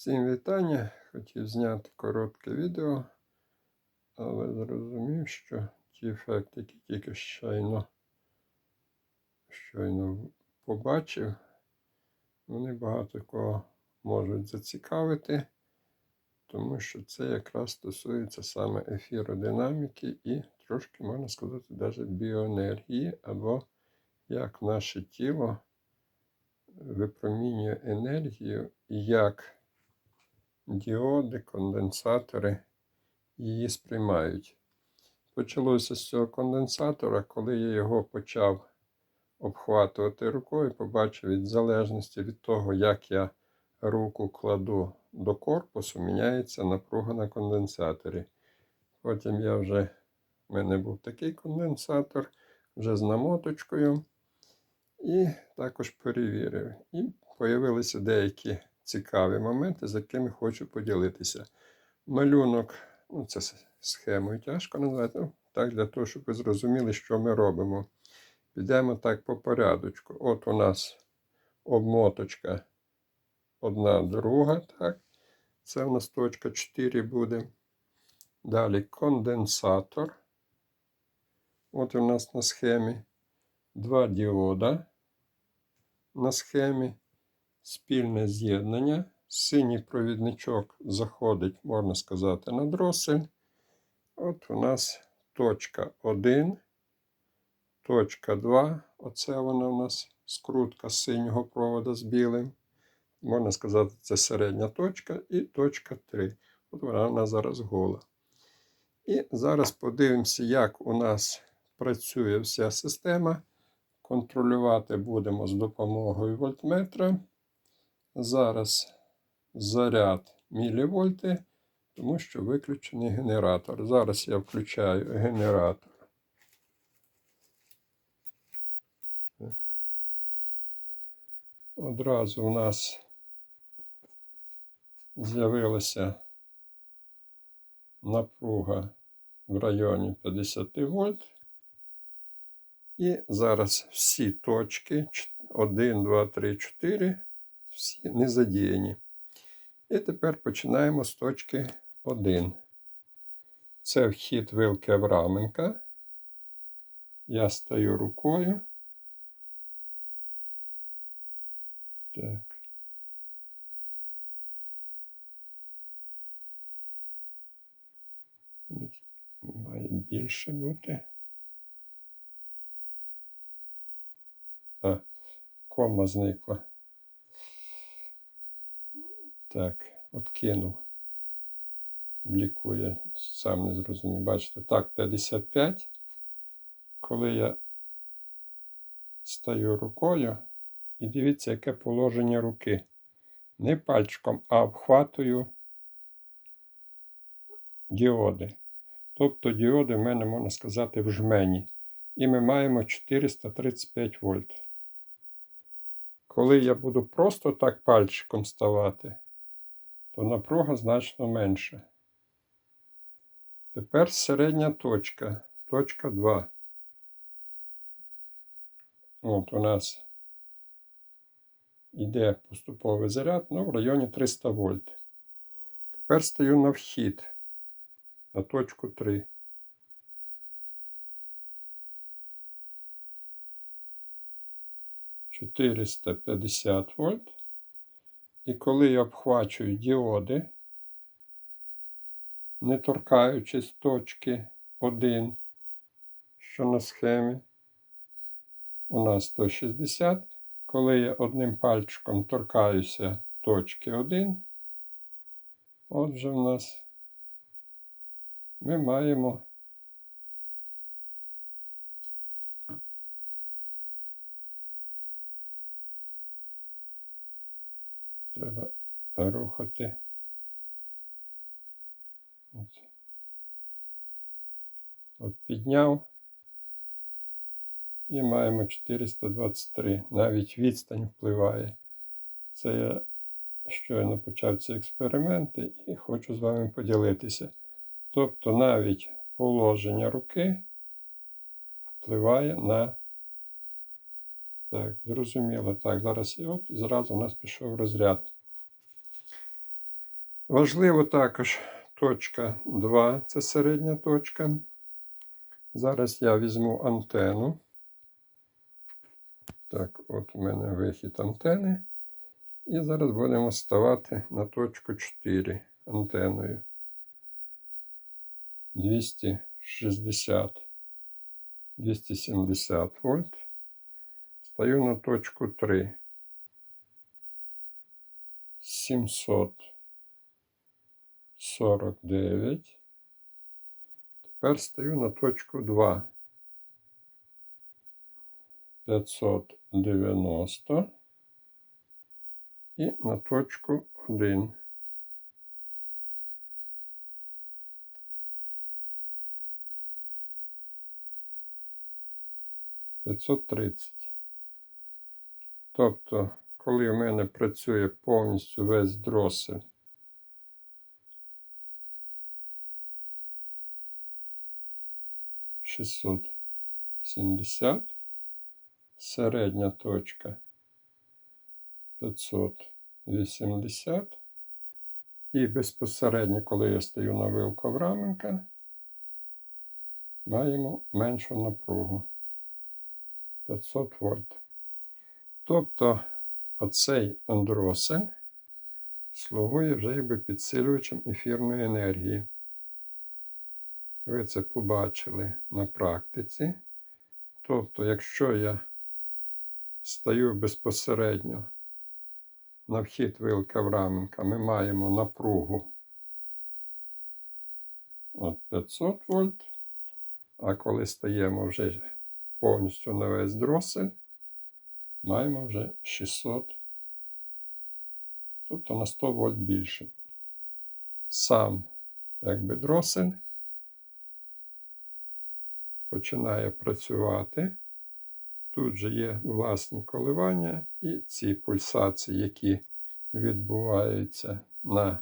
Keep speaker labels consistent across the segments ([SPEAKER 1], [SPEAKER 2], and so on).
[SPEAKER 1] Всім вітання. Хотів зняти коротке відео, але зрозумів, що ті ефекти, які тільки щойно, щойно побачив, вони багато кого можуть зацікавити, тому що це якраз стосується саме ефіродинаміки і трошки, можна сказати, навіть біоенергії, або як наше тіло випромінює енергію і як діоди, конденсатори її сприймають. Почалося з цього конденсатора, коли я його почав обхватувати рукою, побачив від залежності від того, як я руку кладу до корпусу, міняється напруга на конденсаторі. Потім я вже, в мене був такий конденсатор, вже з намоточкою. І також перевірив. І з'явилися деякі цікаві моменти, з якими хочу поділитися. Малюнок, ну це схемою тяжко назвати, ну, так для того, щоб ви зрозуміли, що ми робимо. Підемо так по порядочку. От у нас обмоточка одна, друга. так. Це у нас точка 4 буде. Далі конденсатор. От у нас на схемі два діода на схемі спільне з'єднання. Синій провідничок заходить, можна сказати, на дросель. От у нас точка 1, точка 2. Оце вона у нас скрутка синього провода з білим. Можна сказати, це середня точка і точка 3. От вона у нас зараз гола. І зараз подивимося, як у нас працює вся система. Контролювати будемо з допомогою вольтметра. Зараз заряд мілівольти, тому що виключений генератор. Зараз я включаю генератор. Одразу у нас з'явилася напруга в районі 50 вольт. І зараз всі точки 1, 2, 3, 4, всі не задіяні. І тепер починаємо з точки 1. Це вхід вилки Авраменка. Я стаю рукою. Так. Має більше бути. А, кома зникла. Так, откинув. Блікує, сам не зрозумів. Бачите, так, 55. Коли я стаю рукою, і дивіться, яке положення руки. Не пальчиком, а обхватую діоди. Тобто діоди в мене, можна сказати, в жмені. І ми маємо 435 вольт. Коли я буду просто так пальчиком ставати, то напруга значно менша. Тепер середня точка, точка 2. От у нас йде поступовий заряд, ну, в районі 300 вольт. Тепер стаю на вхід на точку 3. 450 вольт. І коли я обхвачую діоди, не торкаючись точки 1, що на схемі, у нас 160. Коли я одним пальчиком торкаюся точки 1, отже, в нас ми маємо треба рухати. От. От підняв. І маємо 423. Навіть відстань впливає. Це я щойно почав ці експерименти і хочу з вами поділитися. Тобто навіть положення руки впливає на так, зрозуміло. Так, зараз і оп, і зразу у нас пішов розряд. Важливо також точка 2, це середня точка. Зараз я візьму антенну. Так, от у мене вихід антени. І зараз будемо ставати на точку 4 антеною. 260, 270 вольт. Стаю на точку 3. 749. Тепер стаю на точку 2. 590 і на точку 1. П'ятсот тридцять. Тобто, коли в мене працює повністю весь дросель, шістсот сімдесят, середня точка 580. І безпосередньо, коли я стою на вилку Авраменка, маємо меншу напругу 500 вольт. Тобто оцей андросель слугує вже якби підсилювачем ефірної енергії. Ви це побачили на практиці. Тобто, якщо я стаю безпосередньо на вхід вилки Авраменка, ми маємо напругу от 500 вольт, а коли стаємо вже повністю на весь дросель, маємо вже 600, тобто на 100 вольт більше. Сам якби дросель починає працювати. Тут же є власні коливання і ці пульсації, які відбуваються на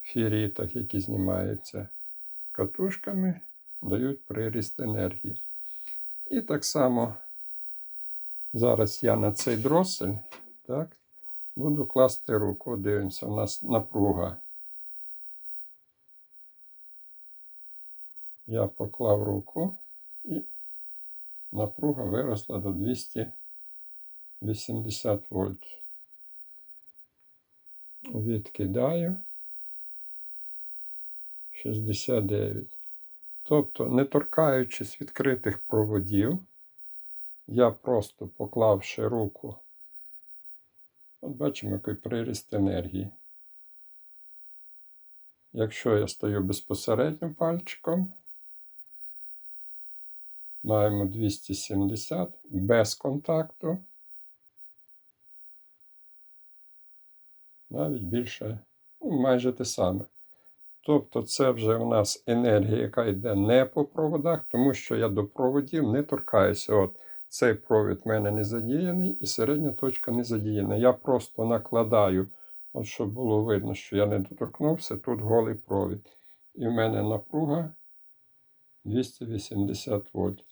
[SPEAKER 1] фірітах, які знімаються катушками, дають приріст енергії. І так само зараз я на цей дросель так, буду класти руку. Дивимося, у нас напруга. Я поклав руку і напруга виросла до 280 вольт. Відкидаю 69. Тобто, не торкаючись відкритих проводів, я просто поклавши руку, от бачимо, який приріст енергії. Якщо я стою безпосередньо пальчиком, Маємо 270 без контакту. Навіть більше, ну, майже те саме. Тобто, це вже у нас енергія, яка йде не по проводах, тому що я до проводів не торкаюся. От Цей провід в мене не задіяний і середня точка не задіяна. Я просто накладаю, от щоб було видно, що я не доторкнувся, тут голий провід. І в мене напруга 280 вольт.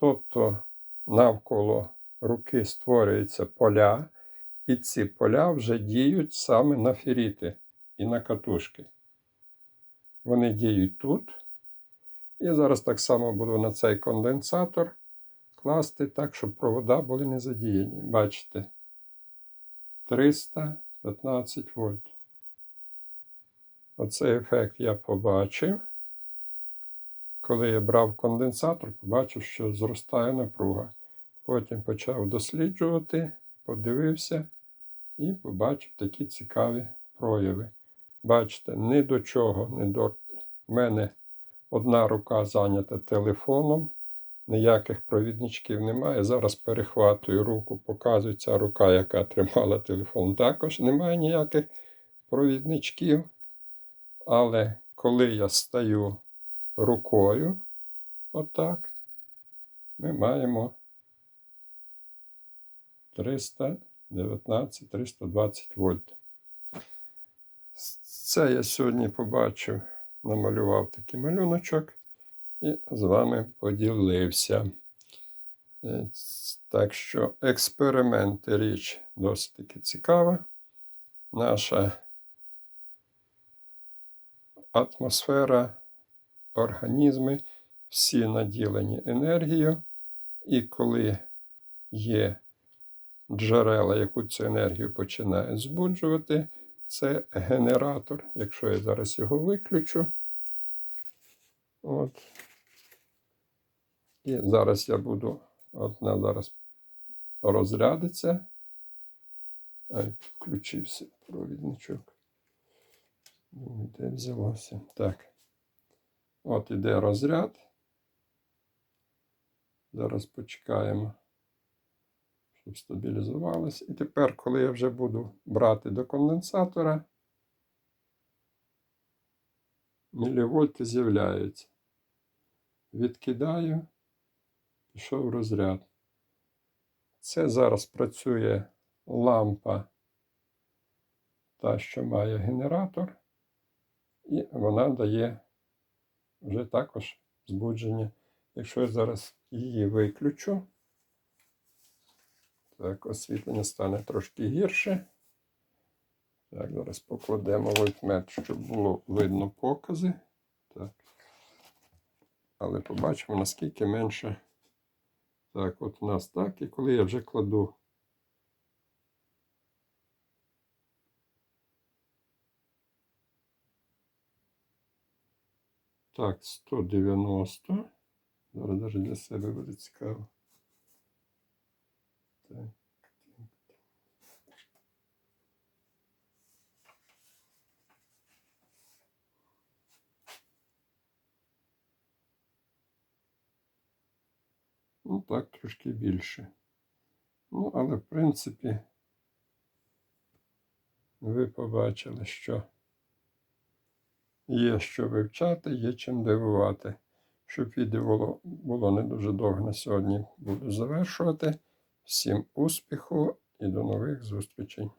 [SPEAKER 1] Тобто навколо руки створюються поля, і ці поля вже діють саме на феріти і на катушки. Вони діють тут. І зараз так само буду на цей конденсатор класти так, щоб провода були не задіяні. Бачите, 315 вольт. Оцей ефект я побачив. Коли я брав конденсатор, побачив, що зростає напруга. Потім почав досліджувати, подивився і побачив такі цікаві прояви. Бачите, ні до чого, не до мене одна рука зайнята телефоном, ніяких провідничків немає. Зараз перехватую руку, показую ця рука, яка тримала телефон. Також немає ніяких провідничків. Але коли я стаю рукою. Отак. Ми маємо 319-320 вольт. Це я сьогодні побачив, намалював такий малюночок і з вами поділився. Е, так що експерименти річ досить таки цікава. Наша атмосфера, організми, всі наділені енергією, і коли є джерела, яку цю енергію починають збуджувати, це генератор. Якщо я зараз його виключу, от. І зараз я буду, от вона зараз розрядиться. Включився провідничок. Думаю, Де взялося? Так. От іде розряд. Зараз почекаємо, щоб стабілізувалось. І тепер, коли я вже буду брати до конденсатора, мілівольти з'являються. Відкидаю, пішов розряд. Це зараз працює лампа, та, що має генератор, і вона дає вже також збудження. Якщо я зараз її виключу, так, освітлення стане трошки гірше. Так, зараз покладемо вольтметр, щоб було видно покази. Так. Але побачимо, наскільки менше. Так, от у нас так. І коли я вже кладу Так, 190. Зараз навіть для себе буде цікаво. Так. Ну так, трошки більше. Ну, але в принципі, ви побачили, що є що вивчати, є чим дивувати. Щоб відео було, було не дуже довго на сьогодні, буду завершувати. Всім успіху і до нових зустрічей!